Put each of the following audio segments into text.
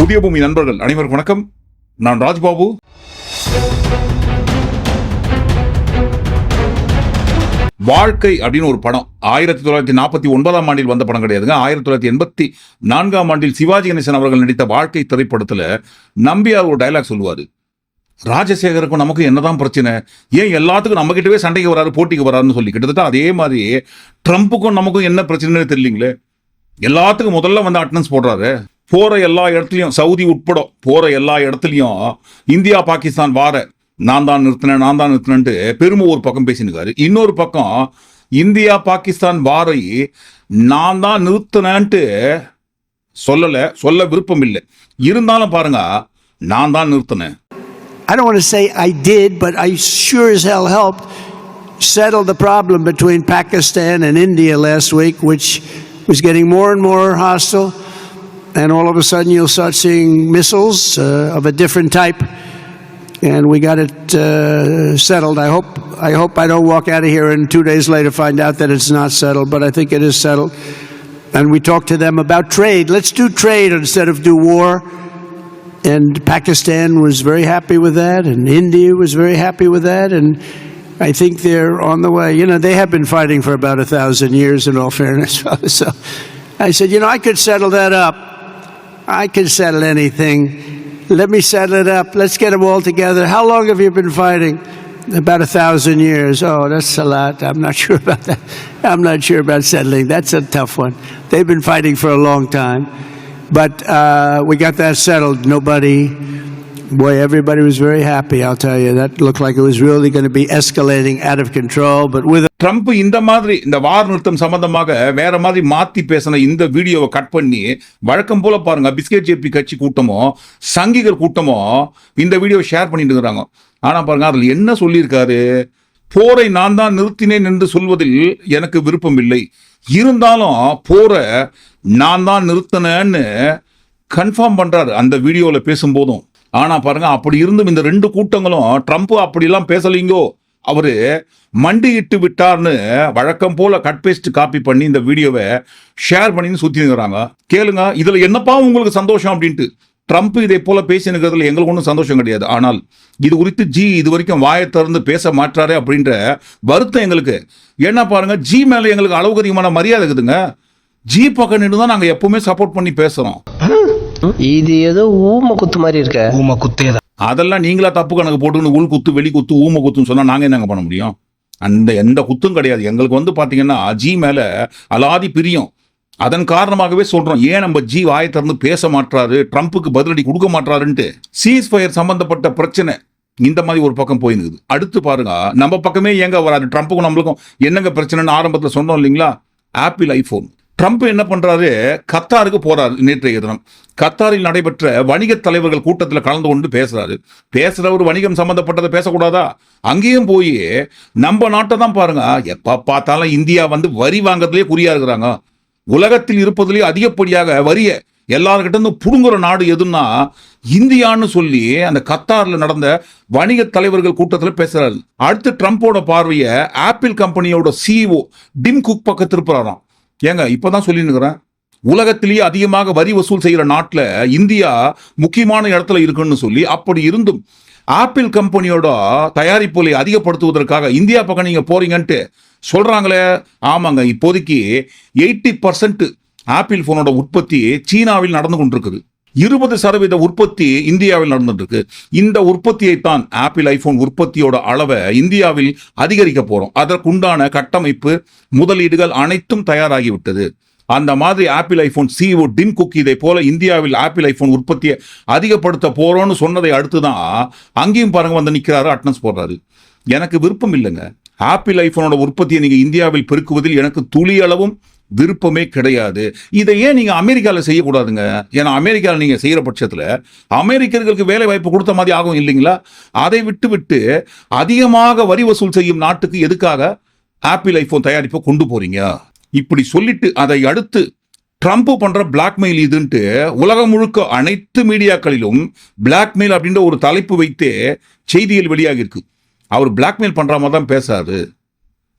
புதிய பூமி நண்பர்கள் அனைவருக்கும் வணக்கம். நான் ராஜ்பாபு. வாழ்க்கை அப்படின்னு ஒரு படம். ஆயிரத்தி தொள்ளாயிரத்தி நாற்பத்தி ஒன்பதாம் ஆண்டில் வந்த படம் கிடையாதுங்க. ஆயிரத்தி தொள்ளாயிரத்தி எண்பத்தி நான்காம் ஆண்டில் சிவாஜி கணேசன் அவர்கள் நடித்த வாழ்க்கை திரைப்படத்தில் நம்பியார் ஒரு டைலாக் சொல்லுவார். ராஜசேகருக்கும் நமக்கும் என்னதான் பிரச்சனை? ஏன் எல்லாத்துக்கும் நம்ம கிட்டவே சண்டைக்கு வராரு போட்டிக்கு வராருன்னு சொல்லி. கிட்டத்தட்ட அதே மாதிரி ட்ரம்ப்புக்கும் நமக்கும் என்ன பிரச்சனைன்னு தெரியலீங்களே எல்லாத்துக்கும் முதல்ல வந்து அட்டனன்ஸ் போடுறாரு. போகிற எல்லா இடத்துலையும் சவுதி உட்பட போகிற எல்லா இடத்துலையும் இந்தியா பாகிஸ்தான் வார நான் தான் நிறுத்தினேன் நான் தான் நிறுத்தினேன்ட்டு பெருமை ஒரு பக்கம் பேசினுக்காரு. இன்னொரு பக்கம் இந்தியா பாகிஸ்தான் வாரை நான் தான் நிறுத்தினேன்ட்டு சொல்லலை சொல்ல விருப்பம் இல்லை. இருந்தாலும் பாருங்க நான் தான் நிறுத்தினேன். I don't want to say I did, but I sure as hell helped settle the problem between Pakistan and India last week, which was getting more and more hostile. And all of a sudden, you'll start seeing missiles uh, of a different type. And we got it uh, settled. I hope. I hope I don't walk out of here and two days later find out that it's not settled. But I think it is settled. And we talked to them about trade. Let's do trade instead of do war. And Pakistan was very happy with that, and India was very happy with that, and I think they're on the way. You know, they have been fighting for about a thousand years, in all fairness. so I said, you know, I could settle that up. I can settle anything. Let me settle it up. Let's get them all together. How long have you been fighting? About a thousand years. Oh, that's a lot. I'm not sure about that. I'm not sure about settling. That's a tough one. They've been fighting for a long time. But uh, we got that settled. Nobody, boy, everybody was very happy, I'll tell you. That looked like it was really going to be escalating out of control. But with Trump இந்த மாதிரி இந்த வார் நிறுத்தம் சம்பந்தமாக வேற மாதிரி மாத்தி பேசின இந்த வீடியோவை கட் பண்ணி வழக்கம் போல பாருங்க பிஸ்கெட் ஜேபி கட்சி கூட்டமோ சங்கிகள் கூட்டமோ இந்த வீடியோவை ஷேர் பண்ணிட்டு இருக்கிறாங்க ஆனா பாருங்க அதில் என்ன சொல்லியிருக்காரு போரை நான் தான் நிறுத்தினேன் என்று சொல்வதில் எனக்கு விருப்பம் இல்லை இருந்தாலும் போரை நான் தான் நிறுத்தினேன்னு கன்ஃபார்ம் பண்றாரு அந்த வீடியோவில் பேசும்போதும் ஆனால் பாருங்க அப்படி இருந்தும் இந்த ரெண்டு கூட்டங்களும் ட்ரம்ப் அப்படிலாம் பேசலீங்கோ. அவர் மண்டியிட்டு விட்டார்னு வழக்கம் போல கட் பேஸ்ட் காப்பி பண்ணி இந்த வீடியோவை ஷேர் பண்ணின்னு சுத்தி இருக்கிறாங்க. கேளுங்க இதில் என்னப்பா உங்களுக்கு சந்தோஷம் அப்படின்ட்டு. ட்ரம்ப் இதை போல பேசினுக்கிறதுல எங்களுக்கு ஒன்றும் சந்தோஷம் கிடையாது. ஆனால் இது குறித்து ஜி இது வரைக்கும் வாயை திறந்து பேச மாட்டாரே அப்படின்ற வருத்தம் எங்களுக்கு. ஏன்னா பாருங்க ஜி மேலே எங்களுக்கு அளவுக்கு அதிகமான மரியாதை இருக்குதுங்க. ஜி பக்கம் நின்று தான் நாங்கள் எப்பவுமே சப்போர்ட் பண்ணி பேசுகிறோம் இது ஏதோ ஊம குத்து மாதிரி இருக்க. ஊம குத்தேதான் அதெல்லாம் நீங்களா தப்பு கணக்கு போட்டுன்னு உள் குத்து வெளி குத்து ஊம குத்துன்னு சொன்னா நாங்க என்னங்க பண்ண முடியும்? அந்த எந்த குத்தும் கிடையாது. எங்களுக்கு வந்து பாத்தீங்கன்னா ஜி மேல அலாதி பிரியம். அதன் காரணமாகவே சொல்றோம் ஏன் நம்ம ஜி வாயை திறந்து பேச மாட்டாரு ட்ரம்ப்புக்கு பதிலடி கொடுக்க மாட்டாருன்ட்டு சீஸ் ஃபயர் சம்பந்தப்பட்ட பிரச்சனை இந்த மாதிரி ஒரு பக்கம் போயிருக்குது. அடுத்து பாருங்க நம்ம பக்கமே ஏங்க வராது? ட்ரம்ப்புக்கும் நம்மளுக்கும் என்னங்க பிரச்சனைன்னு ஆரம்பத்தில் சொன்னோம் இல்லைங்களா? ஆப்பிள் ஐபோன் ட்ரம்ப் என்ன பண்ணுறாரு கத்தாருக்கு போகிறார் நேற்றைய தினம். கத்தாரில் நடைபெற்ற வணிக தலைவர்கள் கூட்டத்தில் கலந்து கொண்டு பேசுகிறாரு பேசுகிறவர் வணிகம் சம்மந்தப்பட்டதை பேசக்கூடாதா? அங்கேயும் போய் நம்ம நாட்டை தான் பாருங்க. எப்போ பார்த்தாலும் இந்தியா வந்து வரி வாங்குறதுலயே குறியாக இருக்கிறாங்க. உலகத்தில் இருப்பதிலேயே அதிகப்படியாக வரிய எல்லார்கிட்ட இருந்து புடுங்குற நாடு எதுன்னா இந்தியான்னு சொல்லி அந்த கத்தாரில் நடந்த வணிக தலைவர்கள் கூட்டத்தில் பேசுகிறாரு அடுத்து ட்ரம்ப்போட பார்வையை ஆப்பிள் கம்பெனியோட சிஇஓ டிம் குக் பக்கத்து திருப்புறாராம் ஏங்க இப்போதான் சொல்லினுக்கிறேன் உலகத்திலேயே அதிகமாக வரி வசூல் செய்கிற நாட்டில் இந்தியா முக்கியமான இடத்துல இருக்குன்னு சொல்லி அப்படி இருந்தும் ஆப்பிள் கம்பெனியோட தயாரிப்புகளை அதிகப்படுத்துவதற்காக இந்தியா பக்கம் நீங்கள் போறீங்கன்ட்டு சொல்கிறாங்களே ஆமாங்க இப்போதைக்கு எயிட்டி பர்சன்ட் ஆப்பிள் ஃபோனோட உற்பத்தி சீனாவில் நடந்து கொண்டிருக்குது. இருபது சதவீத உற்பத்தி இந்தியாவில் நடந்துட்டு இந்த உற்பத்தியை தான் ஆப்பிள் ஐபோன் உற்பத்தியோட அளவை இந்தியாவில் அதிகரிக்க போகிறோம் அதற்குண்டான கட்டமைப்பு முதலீடுகள் அனைத்தும் தயாராகிவிட்டது. அந்த மாதிரி Apple iPhone CEO Tim Cook இதை போல இந்தியாவில் ஆப்பிள் ஐஃபோன் உற்பத்தியை அதிகப்படுத்த போகிறோன்னு சொன்னதை அடுத்து தான் அங்கேயும் பாருங்க வந்து நிற்கிறாரு அட்டனன்ஸ் போடுறாரு. எனக்கு விருப்பம் இல்லைங்க. ஆப்பிள் ஐஃபோனோட உற்பத்தியை நீங்கள் இந்தியாவில் பெருக்குவதில் எனக்கு துளி அளவும் விருப்பமே கிடையாது. இதை ஏன் நீங்கள் அமெரிக்காவில் செய்யக்கூடாதுங்க? ஏன்னா அமெரிக்காவில் நீங்கள் செய்கிற பட்சத்தில் அமெரிக்கர்களுக்கு வேலை வாய்ப்பு கொடுத்த மாதிரி ஆகும் இல்லைங்களா? அதை விட்டு விட்டு அதிகமாக வரி வசூல் செய்யும் நாட்டுக்கு எதுக்காக ஆப்பிள் ஐஃபோன் தயாரிப்பை கொண்டு போறீங்க? இப்படி சொல்லிட்டு அதை அடுத்து ட்ரம்ப் பண்ற பிளாக்மெயில் இதுன்ட்டு உலகம் முழுக்க அனைத்து மீடியாக்களிலும் பிளாக்மெயில் அப்படின்ற ஒரு தலைப்பு வைத்தே செய்திகள் வெளியாகிருக்கு அவர் பிளாக்மெயில் பண்ற மாதிரி தான் பேசாரு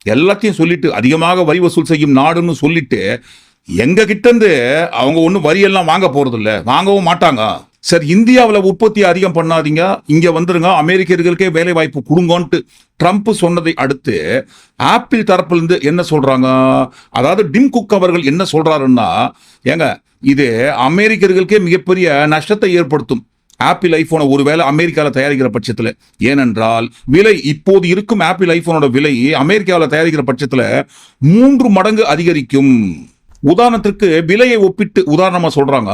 எல்லாத்தையும் சொல்லிட்டு அதிகமாக வரி வசூல் செய்யும் நாடுன்னு சொல்லிட்டு எங்க கிட்டேருந்து அவங்க ஒன்றும் வரியெல்லாம் வாங்க போறது வாங்கவும் மாட்டாங்க. சார் இந்தியாவில் உற்பத்தி அதிகம் பண்ணாதீங்க இங்கே வந்துருங்க அமெரிக்கர்களுக்கே வேலை வாய்ப்பு கொடுங்கன்ட்டு ட்ரம்ப் சொன்னதை அடுத்து ஆப்பிள் தரப்புலேருந்து என்ன சொல்கிறாங்க அதாவது டிம் குக் அவர்கள் என்ன சொல்கிறாருன்னா ஏங்க இது அமெரிக்கர்களுக்கே மிகப்பெரிய நஷ்டத்தை ஏற்படுத்தும். ஆப்பிள் ஐபோனை ஒருவேளை அமெரிக்காவில் தயாரிக்கிற பட்சத்தில் ஏனென்றால் விலை இப்போது இருக்கும் ஆப்பிள் ஐபோனோட விலை அமெரிக்காவில் தயாரிக்கிற பட்சத்தில் மூன்று மடங்கு அதிகரிக்கும். உதாரணத்திற்கு விலையை ஒப்பிட்டு உதாரணமாக சொல்கிறாங்க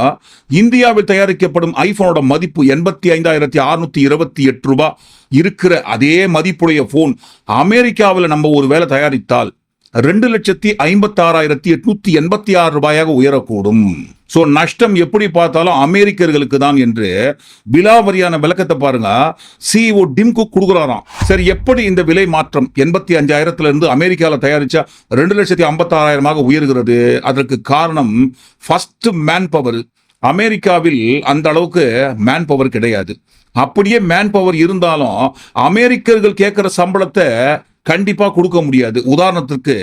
இந்தியாவில் தயாரிக்கப்படும் ஐஃபோனோட மதிப்பு எண்பத்தி ஐந்தாயிரத்தி அறுநூத்தி இருபத்தி எட்டு ரூபாய் இருக்கிற அதே மதிப்புடைய ஃபோன் அமெரிக்காவில் நம்ம ஒரு வேலை தயாரித்தால் ரெண்டு லட்சத்தி ஐம்பத்தாறாயிரத்தி எட்நூத்தி எண்பத்தி ஆறு ரூபாயாக உயரக்கூடும். ஸோ நஷ்டம் எப்படி பார்த்தாலும் அமெரிக்கர்களுக்கு தான் என்று விலாவரியான விளக்கத்தை பாருங்க. சிஓ டிம்கு கொடுக்குறாராம். சரி எப்படி இந்த விலை மாற்றம் எண்பத்தி அஞ்சாயிரத்துல இருந்து அமெரிக்காவில் தயாரிச்சா ரெண்டு லட்சத்தி ஐம்பத்தாறாயிரமாக உயர்கிறது. அதற்கு காரணம் ஃபர்ஸ்ட் மேன் பவர் அமெரிக்காவில் அந்த அளவுக்கு மேன் பவர் கிடையாது. அப்படியே மேன் பவர் இருந்தாலும் அமெரிக்கர்கள் கேட்குற சம்பளத்தை கண்டிப்பாக கொடுக்க முடியாது. உதாரணத்துக்கு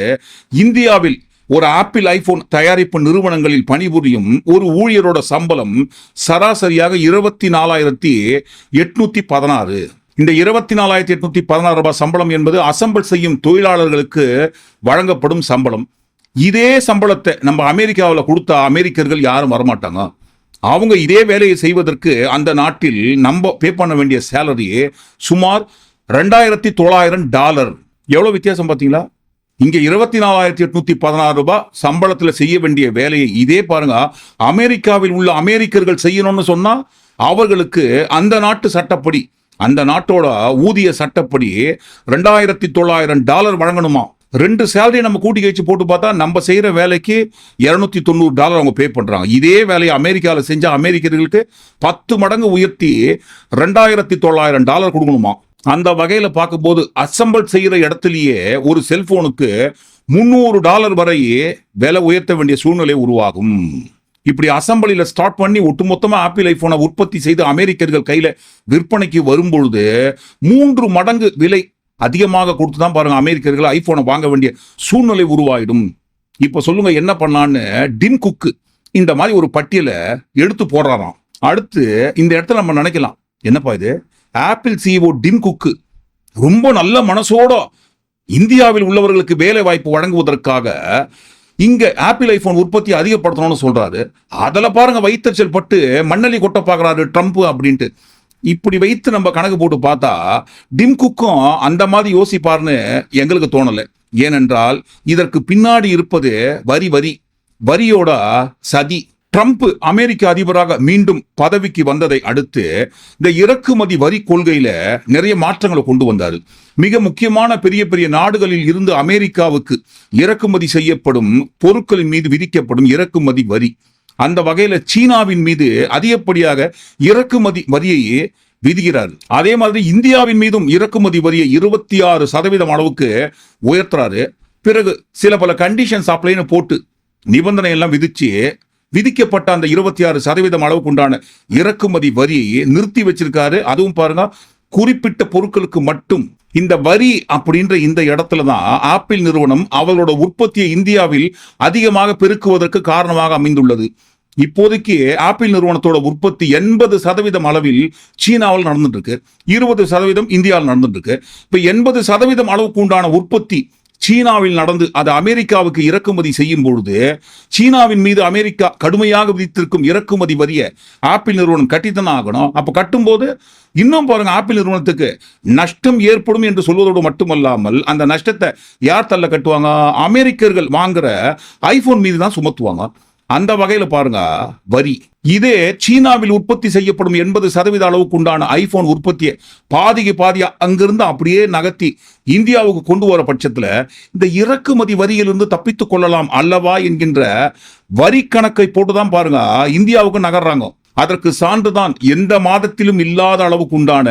இந்தியாவில் ஒரு ஆப்பிள் ஐபோன் தயாரிப்பு நிறுவனங்களில் பணிபுரியும் ஒரு ஊழியரோட சம்பளம் சராசரியாக இருபத்தி நாலாயிரத்தி எட்நூத்தி பதினாறு. இந்த இருபத்தி நாலாயிரத்தி எட்நூத்தி பதினாறு ரூபாய் சம்பளம் என்பது அசம்பிள் செய்யும் தொழிலாளர்களுக்கு வழங்கப்படும் சம்பளம். இதே சம்பளத்தை நம்ம அமெரிக்காவில் கொடுத்தா அமெரிக்கர்கள் யாரும் வரமாட்டாங்க. அவங்க இதே வேலையை செய்வதற்கு அந்த நாட்டில் நம்ம பே பண்ண வேண்டிய சேலரி சுமார் ரெண்டாயிரத்தி தொள்ளாயிரம் டாலர். எவ்வளோ வித்தியாசம் பார்த்தீங்களா? இங்கே இருபத்தி நாலாயிரத்தி எட்நூத்தி பதினாறு ரூபாய் சம்பளத்தில் செய்ய வேண்டிய வேலையை இதே பாருங்க. அமெரிக்காவில் உள்ள அமெரிக்கர்கள் செய்யணும்னு சொன்னா அவர்களுக்கு அந்த நாட்டு சட்டப்படி அந்த நாட்டோட ஊதிய சட்டப்படி ரெண்டாயிரத்தி தொள்ளாயிரம் டாலர் வழங்கணுமா? ரெண்டு சேலரி நம்ம கூட்டி கழிச்சு போட்டு பார்த்தா நம்ம செய்கிற வேலைக்கு இரநூத்தி தொண்ணூறு டாலர் அவங்க பே பண்ணுறாங்க இதே வேலையை அமெரிக்காவில் செஞ்சால் அமெரிக்கர்களுக்கு பத்து மடங்கு உயர்த்தி ரெண்டாயிரத்தி தொள்ளாயிரம் டாலர் கொடுக்கணுமா? அந்த வகையில பார்க்கும்போது அசம்பிள் செய்யற இடத்துலயே ஒரு செல்போனுக்கு முந்நூறு டாலர் வரை விலை உயர்த்த வேண்டிய சூழ்நிலை உருவாகும். இப்படி அசம்பிளில ஸ்டார்ட் பண்ணி ஒட்டுமொத்தமாக ஆப்பிள் ஐபோனை உற்பத்தி செய்து அமெரிக்கர்கள் கையில் விற்பனைக்கு வரும்பொழுது மூன்று மடங்கு விலை அதிகமாக கொடுத்து தான் பாருங்கள் அமெரிக்கர்கள் ஐபோனை வாங்க வேண்டிய சூழ்நிலை உருவாயிடும். இப்போ சொல்லுங்க என்ன பண்ணான்னு டிம் குக்கு இந்த மாதிரி ஒரு பட்டியலை எடுத்து போடுறாராம். அடுத்து இந்த இடத்துல நம்ம நினைக்கலாம். என்னப்பா இது? ஆப்பிள் சிஇஓ டிம் குக்கு ரொம்ப நல்ல மனசோட இந்தியாவில் உள்ளவர்களுக்கு வேலை வாய்ப்பு வழங்குவதற்காக இங்க ஆப்பிள் ஐபோன் உற்பத்தி அதிகப்படுத்தணும்னு சொல்றாரு. அதில் பாருங்க வைத்தச்சல் பட்டு மண்ணலி கொட்ட பார்க்குறாரு ட்ரம்ப் அப்படின்ட்டு. இப்படி வைத்து நம்ம கணக்கு போட்டு பார்த்தா டிம் குக்கும் அந்த மாதிரி யோசிப்பார்னு எங்களுக்கு தோணலை. ஏனென்றால் இதற்கு பின்னாடி இருப்பது வரி வரி வரியோட சதி. ட்ரம்ப் அமெரிக்க அதிபராக மீண்டும் பதவிக்கு வந்ததை அடுத்து இந்த இறக்குமதி வரி கொள்கையில நிறைய மாற்றங்களை கொண்டு வந்தார். மிக முக்கியமான பெரிய பெரிய நாடுகளில் இருந்து அமெரிக்காவுக்கு இறக்குமதி செய்யப்படும் பொருட்களின் மீது விதிக்கப்படும் இறக்குமதி வரி. அந்த வகையில சீனாவின் மீது அதிகப்படியாக இறக்குமதி வரியை விதிக்கிறார். அதே மாதிரி இந்தியாவின் மீதும் இறக்குமதி வரியை இருபத்தி ஆறு சதவீதம் அளவுக்கு உயர்த்துறாரு. பிறகு சில பல கண்டிஷன்ஸ் அப்ளைன்னு போட்டு நிபந்தனை எல்லாம் விதிச்சு விதிக்கப்பட்ட அந்த இருபத்தி ஆறு சதவீதம் அளவுக்கு உண்டான இறக்குமதி வரியை நிறுத்தி வச்சிருக்காரு. அதுவும் பாருங்க குறிப்பிட்ட பொருட்களுக்கு மட்டும் இந்த வரி அப்படின்ற இந்த இடத்துல தான் ஆப்பிள் நிறுவனம் அவர்களோட உற்பத்தியை இந்தியாவில் அதிகமாக பெருக்குவதற்கு காரணமாக அமைந்துள்ளது. இப்போதைக்கு ஆப்பிள் நிறுவனத்தோட உற்பத்தி எண்பது சதவீதம் அளவில் சீனாவில் நடந்துட்டு இருக்கு இருபது சதவீதம் இந்தியாவில் நடந்துட்டு இருக்கு இப்ப எண்பது சதவீதம் அளவுக்கு உண்டான உற்பத்தி சீனாவில் நடந்து அது அமெரிக்காவுக்கு இறக்குமதி செய்யும் பொழுது சீனாவின் மீது அமெரிக்கா கடுமையாக விதித்திருக்கும் இறக்குமதி வரிய ஆப்பிள் நிறுவனம் கட்டித்தான் ஆகணும். அப்போ கட்டும்போது இன்னும் பாருங்க ஆப்பிள் நிறுவனத்துக்கு நஷ்டம் ஏற்படும் என்று சொல்வதோடு மட்டுமல்லாமல் அந்த நஷ்டத்தை யார் தள்ள கட்டுவாங்க? அமெரிக்கர்கள் வாங்குற ஐபோன் மீது தான் சுமத்துவாங்க. அந்த வகையில பாருங்க வரி. இதே சீனாவில் உற்பத்தி செய்யப்படும் எண்பது சதவீத அளவுக்கு உண்டான ஐபோன் உற்பத்தியை பாதிக்கு பாதியா அங்கிருந்து அப்படியே நகர்த்தி இந்தியாவுக்கு கொண்டு வர பட்சத்தில் இந்த இறக்குமதி வரியிலிருந்து தப்பித்துக் கொள்ளலாம் அல்லவா என்கின்ற வரி கணக்கை போட்டுதான் பாருங்க இந்தியாவுக்கு நகர்றாங்க. அதற்கு சான்றுதான் எந்த மாதத்திலும் இல்லாத அளவுக்கு உண்டான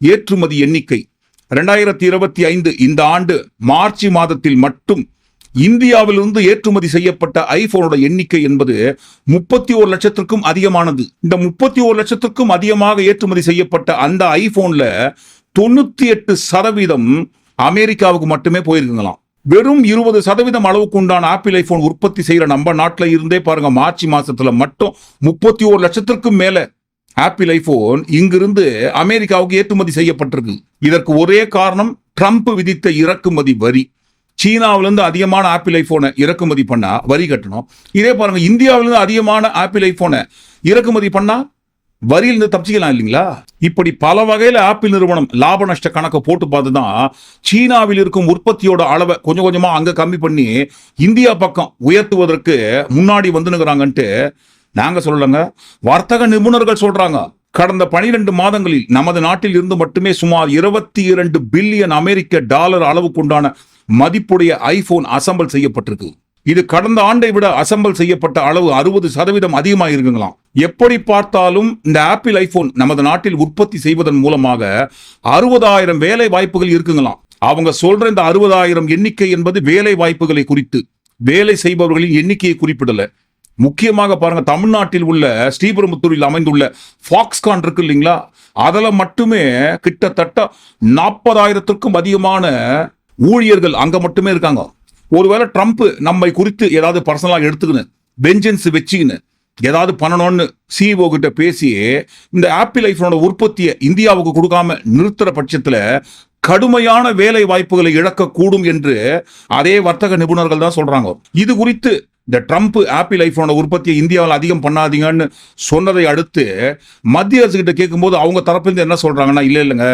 ஏற்றுமதி எண்ணிக்கை. ரெண்டாயிரத்தி இருபத்தி ஐந்து இந்த ஆண்டு மார்ச் மாதத்தில் மட்டும் இந்தியாவிலிருந்து ஏற்றுமதி செய்யப்பட்ட ஐபோனோட எண்ணிக்கை என்பது முப்பத்தி ஒரு லட்சத்திற்கும் அதிகமானது. இந்த முப்பத்தி ஒரு லட்சத்திற்கும் அதிகமாக ஏற்றுமதி செய்யப்பட்ட அந்த ஐபோன்ல தொண்ணூத்தி எட்டு சதவீதம் அமெரிக்காவுக்கு மட்டுமே போயிருக்குங்களாம் வெறும் இருபது சதவீதம் அளவுக்கு உண்டான ஆப்பிள் ஐபோன் உற்பத்தி செய்யற நம்ம நாட்டில் இருந்தே பாருங்க மார்ச் மாசத்துல மட்டும் முப்பத்தி ஒரு லட்சத்திற்கும் மேல ஆப்பிள் ஐபோன் இங்கிருந்து அமெரிக்காவுக்கு ஏற்றுமதி செய்யப்பட்டிருக்கு. இதற்கு ஒரே காரணம் ட்ரம்ப் விதித்த இறக்குமதி வரி. சீனாவிலேருந்து அதிகமான ஆப்பிள் ஐஃபோனை இறக்குமதி பண்ணால் வரி கட்டணும். இதே பாருங்க இந்தியாவிலேருந்து அதிகமான ஆப்பிள் ஐஃபோனை இறக்குமதி பண்ணால் வரியிலிருந்து தப்பிச்சிக்கலாம் இல்லைங்களா? இப்படி பல வகையில் ஆப்பிள் நிறுவனம் லாப நஷ்ட கணக்கை போட்டு பார்த்து தான் சீனாவில் இருக்கும் உற்பத்தியோட அளவை கொஞ்சம் கொஞ்சமாக அங்கே கம்மி பண்ணி இந்தியா பக்கம் உயர்த்துவதற்கு முன்னாடி வந்துனுங்கிறாங்கன்ட்டு நாங்கள் சொல்லலைங்க. வர்த்தக நிபுணர்கள் சொல்கிறாங்க கடந்த 12 மாதங்களில் நமது நாட்டில் இருந்து மட்டுமே சுமார் இருபத்தி இரண்டு பில்லியன் அமெரிக்க டாலர் அளவுக்குண்டான மதிப்புடைய ஐபோன் அசம்பிள் செய்யப்பட்டிருக்கு. இது கடந்த ஆண்டை விட அசம்பிள் செய்யப்பட்ட அளவு அறுபது சதவீதம் அதிகமாக இருக்குங்களாம் எப்படி பார்த்தாலும் இந்த ஆப்பிள் ஐபோன் நமது நாட்டில் உற்பத்தி செய்வதன் மூலமாக அறுபதாயிரம் வேலை வாய்ப்புகள் இருக்குங்களாம். அவங்க சொல்ற இந்த அறுபதாயிரம் எண்ணிக்கை என்பது வேலை வாய்ப்புகளை குறித்து வேலை செய்பவர்களின் எண்ணிக்கையை குறிப்பிடல. முக்கியமாக பாருங்க தமிழ்நாட்டில் உள்ள ஸ்ரீபெரும்புத்தூரில் அமைந்துள்ள ஃபாக்ஸ்கான் இருக்கு இல்லைங்களா? அதில் மட்டுமே கிட்டத்தட்ட நாற்பதாயிரத்திற்கும் அதிகமான ஊழியர்கள் அங்க மட்டுமே இருக்காங்க. ஒருவேளை ட்ரம்ப் நம்மை குறித்து ஏதாவது பர்சனலாக எடுத்துக்கின்னு பெஞ்சன்ஸ் வச்சுக்கின்னு ஏதாவது பண்ணணும்னு சிஇஓ கிட்ட பேசி இந்த ஆப்பிள் ஐஃபோனோட உற்பத்தியை இந்தியாவுக்கு கொடுக்காம நிறுத்துற பட்சத்தில் கடுமையான வேலை வாய்ப்புகளை இழக்கக்கூடும் என்று அதே வர்த்தக நிபுணர்கள் தான் சொல்றாங்க. இது குறித்து இந்த ட்ரம்ப் ஆப்பிள் ஐபோனோட உற்பத்தியை இந்தியாவில் அதிகம் பண்ணாதீங்கன்னு சொன்னதை அடுத்து மத்திய அரசு கிட்ட கேட்கும்போது அவங்க தரப்புலேருந்து என்ன சொல்றாங்கன்னா இல்லை இல்லைங்க.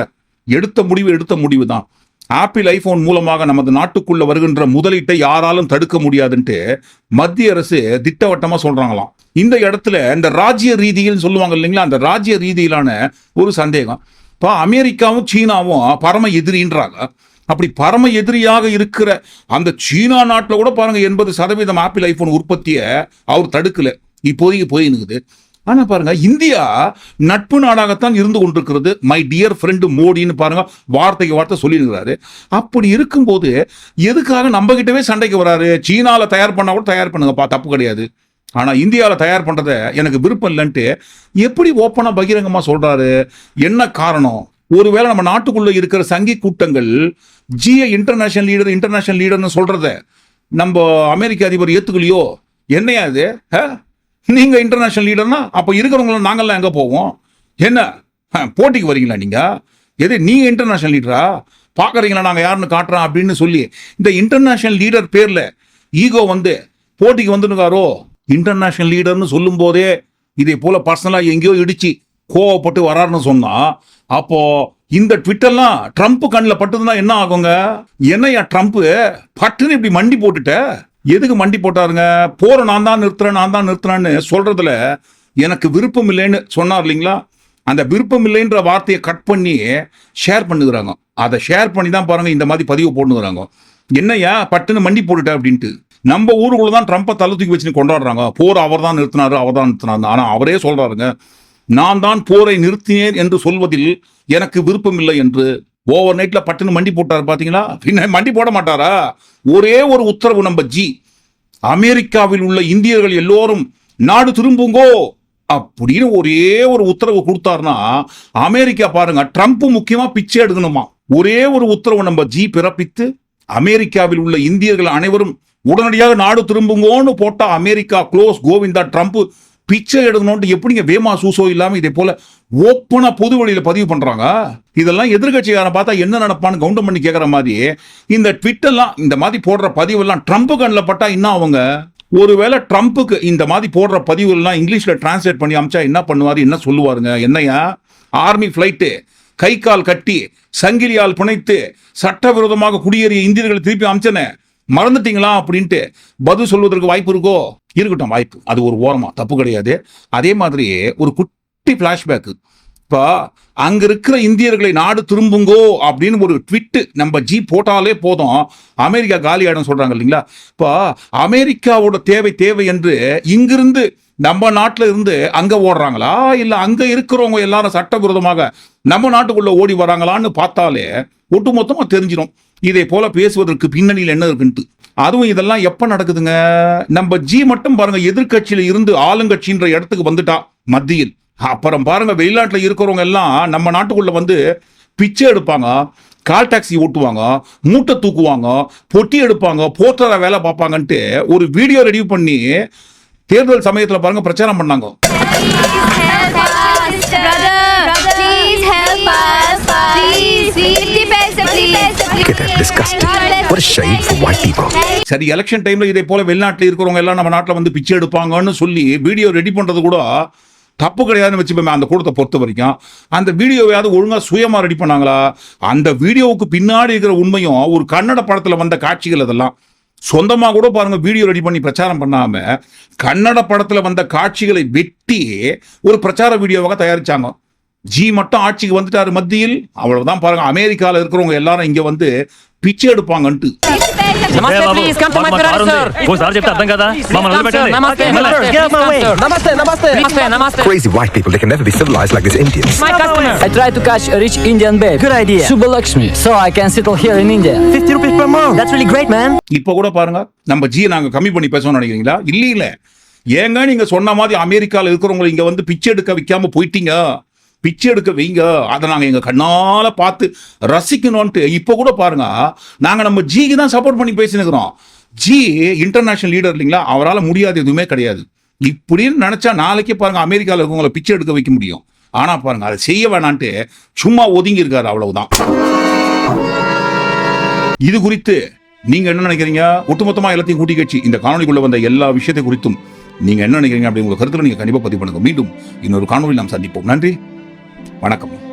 எடுத்த முடிவு எடுத்த முடிவு தான் ஆப்பிள் ஐபோன் மூலமாக நமது நாட்டுக்குள்ள வருகின்ற முதலீட்டை யாராலும் தடுக்க முடியாதுன்ட்டு மத்திய அரசு திட்டவட்டமா சொல்றாங்களாம். இந்த இடத்துல இந்த ராஜ்ய ரீதியில் சொல்லுவாங்க இல்லைங்களா? அந்த ராஜ்ய ரீதியிலான ஒரு சந்தேகம். இப்போ அமெரிக்காவும் சீனாவும் பரம எதிரின்றாங்க. அப்படி பரம எதிரியாக இருக்கிற அந்த சீனா நாட்டில் கூட பாருங்க எண்பது சதவீதம் ஆப்பிள் ஐபோன் உற்பத்தியை அவர் தடுக்கல. இப்போதைக்கு போயினுக்குது. ஆனா பாருங்க இந்தியா நட்பு நாடாகத்தான் இருந்து கொண்டிருக்கிறது. மை டியர் ஃப்ரெண்டு மோடின்னு பாருங்க வார்த்தைக்கு வார்த்தை சொல்லியிருக்கிறாரு. அப்படி இருக்கும்போது எதுக்காக நம்ம கிட்டவே சண்டைக்கு வராரு? சீனால தயார் பண்ணா கூட தயார் பண்ணுங்கப்பா தப்பு கிடையாது. ஆனா இந்தியாவில் தயார் பண்றத எனக்கு விருப்பம் இல்லைன்ட்டு எப்படி ஓப்பனா பகிரங்கமா சொல்றாரு? என்ன காரணம்? ஒருவேளை நம்ம நாட்டுக்குள்ள இருக்கிற சங்கி கூட்டங்கள் ஜிஏ இன்டர்நேஷனல் லீடர் இன்டர்நேஷனல் லீடர்னு சொல்றத நம்ம அமெரிக்க அதிபர் ஏத்துக்கலையோ? என்னையா அது நீங்கள் நீங்க இன்டர்நேஷனல் லீடர்னா அப்போ இருக்கிறவங்களும் நாங்கள்லாம் எங்க போவோம்? என்ன? ஆ, போட்டிக்கு வரீங்களா நீங்க? எது நீங்கள் இன்டர்நேஷனல் லீடரா பாக்குறீங்களா? நாங்க யாருன்னு காட்டுறோம் அப்படின்னு சொல்லி இந்த இன்டர்நேஷனல் லீடர் பேர்ல ஈகோ வந்து போட்டிக்கு வந்துருக்காரோ இன்டர்நேஷனல் லீடர்னு சொல்லும் போதே இதே போல பர்சனலா எங்கேயோ இடிச்சு கோவப்பட்டு வராருன்னு சொன்னா அப்போ இந்த ட்விட்டர்லாம் ட்ரம்ப் கண்ணில் பட்டுதுன்னா என்ன ஆகுங்க? என்னையா ட்ரம்ப் பட்டுன்னு இப்படி மண்டி போட்டுட்ட? எதுக்கு மண்டி போட்டாருங்க? போற நான் தான் நிறுத்துறேன் நான் தான் நிறுத்துறேன்னு சொல்றதுல எனக்கு விருப்பம் இல்லைன்னு சொன்னார் இல்லைங்களா? அந்த விருப்பம் இல்லைன்ற வார்த்தையை கட் பண்ணி ஷேர் பண்ணுகிறாங்க. அதை ஷேர் பண்ணி தான் பாருங்க இந்த மாதிரி பதிவு போட்டுக்கிறாங்க என்னய்யா பட்டுன்னு மண்டி போட்டுட்டேன் அப்படின்ட்டு. நம்ம ஊருக்குள்ள தான் ட்ரம்ப்பை தலை தூக்கி வச்சு கொண்டாடுறாங்க. போர் அவர் தான் நிறுத்தினாரு அவர் தான் நிறுத்தினாரு ஆனால் அவரே சொல்றாருங்க நான் தான் போரை நிறுத்தினேன் என்று சொல்வதில் எனக்கு விருப்பம் இல்லை என்று ஓவர் நைட்ல பட்டுன்னு மண்டி போட்டார் பாத்தீங்களா? பின்ன மண்டி போட மாட்டாரா? ஒரே ஒரு உத்தரவு நம்ம ஜி. அமெரிக்காவில் உள்ள இந்தியர்கள் எல்லோரும் நாடு திரும்புங்கோ. அப்படின்னு ஒரே ஒரு உத்தரவு கொடுத்தாருன்னா அமெரிக்கா பாருங்க ட்ரம்ப் முக்கியமா பிச்சை எடுக்கணுமா? ஒரே ஒரு உத்தரவு நம்ம ஜி பிறப்பித்து அமெரிக்காவில் உள்ள இந்தியர்கள் அனைவரும் உடனடியாக நாடு திரும்புங்கோன்னு போட்டா அமெரிக்கா க்ளோஸ் கோவிந்தா ட்ரம்ப் பிச்சை எடுக்கணும்ட்டு எப்படிங்க வேமா சூசோ இல்லாமல் இதே போல ஓப்பனாக பொது வழியில் பதிவு பண்ணுறாங்க இதெல்லாம் எதிர்கட்சிக்காரன் பார்த்தா என்ன நடப்பான்னு கவுண்டம் பண்ணி கேட்கற மாதிரி இந்த ட்விட்டெல்லாம் இந்த மாதிரி போடுற பதிவெல்லாம் ட்ரம்ப் கண்ணில் பட்டா இன்னும் அவங்க? ஒருவேளை ட்ரம்ப்புக்கு இந்த மாதிரி போடுற பதிவுகள்லாம் இங்கிலீஷில் டிரான்ஸ்லேட் பண்ணி அமிச்சா என்ன பண்ணுவார் என்ன சொல்லுவாருங்க? என்னையா? ஆர்மி ஃப்ளைட்டு கை கால் கட்டி சங்கிலியால் பிணைத்து சட்டவிரோதமாக குடியேறிய இந்தியர்களை திருப்பி அமிச்சனே? மறந்துட்டீங்களா அப்படின்ட்டு பதில் சொல்வதற்கு வாய்ப்பு இருக்கோ? இருக்கட்டும் வாய்ப்பு. அது ஒரு ஓரமாக தப்பு கிடையாது. அதே மாதிரி ஒரு குட்டி ஃபிளாஷ்பேக்கு இப்போ அங்க இருக்கிற இந்தியர்களை நாடு திரும்புங்கோ அப்படின்னு ஒரு ட்விட்டு நம்ம ஜி போட்டாலே போதும். அமெரிக்கா காலி ஆயிடும் சொல்றாங்க இல்லைங்களா? இப்போ அமெரிக்காவோட தேவை தேவை என்று இங்கிருந்து நம்ம நாட்டில் இருந்து அங்க ஓடுறாங்களா? இல்லை அங்க இருக்கிறவங்க எல்லாரும் சட்டவிரோதமாக நம்ம நாட்டுக்குள்ள ஓடி வராங்களான்னு பார்த்தாலே ஒட்டுமொத்தமாக தெரிஞ்சிடும் இதை போல பேசுவதற்கு பின்னணியில் என்ன இருக்குன்ட்டு. அதுவும் இதெல்லாம் எப்ப நடக்குதுங்க? நம்ம ஜி மட்டும் பாருங்க எதிர்கட்சியில இருந்து ஆளுங்கட்சின்ற இடத்துக்கு வந்துட்டா மத்தியில். அப்புறம் பாருங்க வெளிநாட்டில் இருக்கிறவங்க எல்லாம் நம்ம நாட்டுக்குள்ள வந்து பிச்சை எடுப்பாங்க கால் டாக்ஸி ஓட்டுவாங்க மூட்டை தூக்குவாங்க பொட்டி எடுப்பாங்க போட்டுற வேலை பார்ப்பாங்கன்ட்டு ஒரு வீடியோ ரெடி பண்ணி தேர்தல் சமயத்தில் பாருங்க பிரச்சாரம் பண்ணாங்க. சரி எலெக்ஷன் டைம்ல இதே போல வெளிநாட்டில் இருக்கிறவங்க எல்லாம் நம்ம நாட்டில் வந்து பிச்சை எடுப்பாங்கன்னு சொல்லி வீடியோ ரெடி பண்றது கூட தப்பு கிடையாதுன்னு வச்சுப்போமே அந்த கூட்டத்தை பொறுத்த வரைக்கும். அந்த வீடியோவையாவது ஒழுங்காக சுயமாக ரெடி பண்ணாங்களா? அந்த வீடியோவுக்கு பின்னாடி இருக்கிற உண்மையும் ஒரு கன்னட படத்தில் வந்த காட்சிகள் அதெல்லாம். சொந்தமாக கூட பாருங்கள் வீடியோ ரெடி பண்ணி பிரச்சாரம் பண்ணாமல் கன்னட படத்தில் வந்த காட்சிகளை வெட்டி ஒரு பிரச்சார வீடியோவாக தயாரிச்சாங்க. ஜி மட்டும் ஆட்சிக்கு வந்துட்டாரு மத்தியில் அவ்வளவுதான் பாருங்க அமெரிக்கால இருக்கிறவங்க எல்லாரும் இங்க வந்து பிச்சை எடுப்பாங்கன்ட்டு నమస్తే please come to my federal sir ఓసారి చెప్తే అర్థం కదా మమ్మల్ని వదిలిపెట్టండి. నమస్తే నమస్తే నమస్తే నమస్తే నమస్తే Crazy white people, they can never be civilized like these Indians. My customer I tried to catch a rich Indian babe. Good idea. Subbalakshmi. So I can settle here in India. 50 rupees per month. That's really great, man. இப்ப கூட பாருங்க நம்ம G நாங்க கம்மி பண்ணி பேசணும்னு நினைக்கிறீங்களா இல்ல இல்ல ஏங்க நீங்க சொன்ன மாதிரி அமெரிக்கால இருக்கிறவங்க இங்க வந்து பிச்சை எடுக்க வைக்காம போயிட்டீங்க பிச்சை எடுக்க வைங்க. அதை நாங்கள் எங்கள் கண்ணால் பார்த்து ரசிக்கணும்ன்ட்டு இப்போ கூட பாருங்க. நாங்கள் நம்ம ஜிக்கு தான் சப்போர்ட் பண்ணி பேசினுக்கிறோம். ஜி இன்டர்நேஷனல் லீடர் இல்லைங்களா? அவரால் முடியாது எதுவுமே கிடையாது. இப்படின்னு நினச்சா நாளைக்கே பாருங்க அமெரிக்காவில் இருக்கவங்களை பிச்சை எடுக்க வைக்க முடியும். ஆனால் பாருங்க அதை செய்ய வேணான்ட்டு சும்மா ஒதுங்கி இருக்காரு அவ்வளவுதான். இது குறித்து நீங்கள் என்ன நினைக்கிறீங்க? ஒட்டுமொத்தமாக எல்லாத்தையும் கூட்டி கட்சி இந்த காணொலிக்குள்ள வந்த எல்லா விஷயத்தை குறித்தும் நீங்கள் என்ன நினைக்கிறீங்க அப்படி உங்க கருத்துல நீங்கள் கண்டிப்பாக பதிவு பண்ணுங்க. மீண்டும் இன்னொரு காணொலி நாம் சந்திப்போம். நன்றி. வணக்கம்.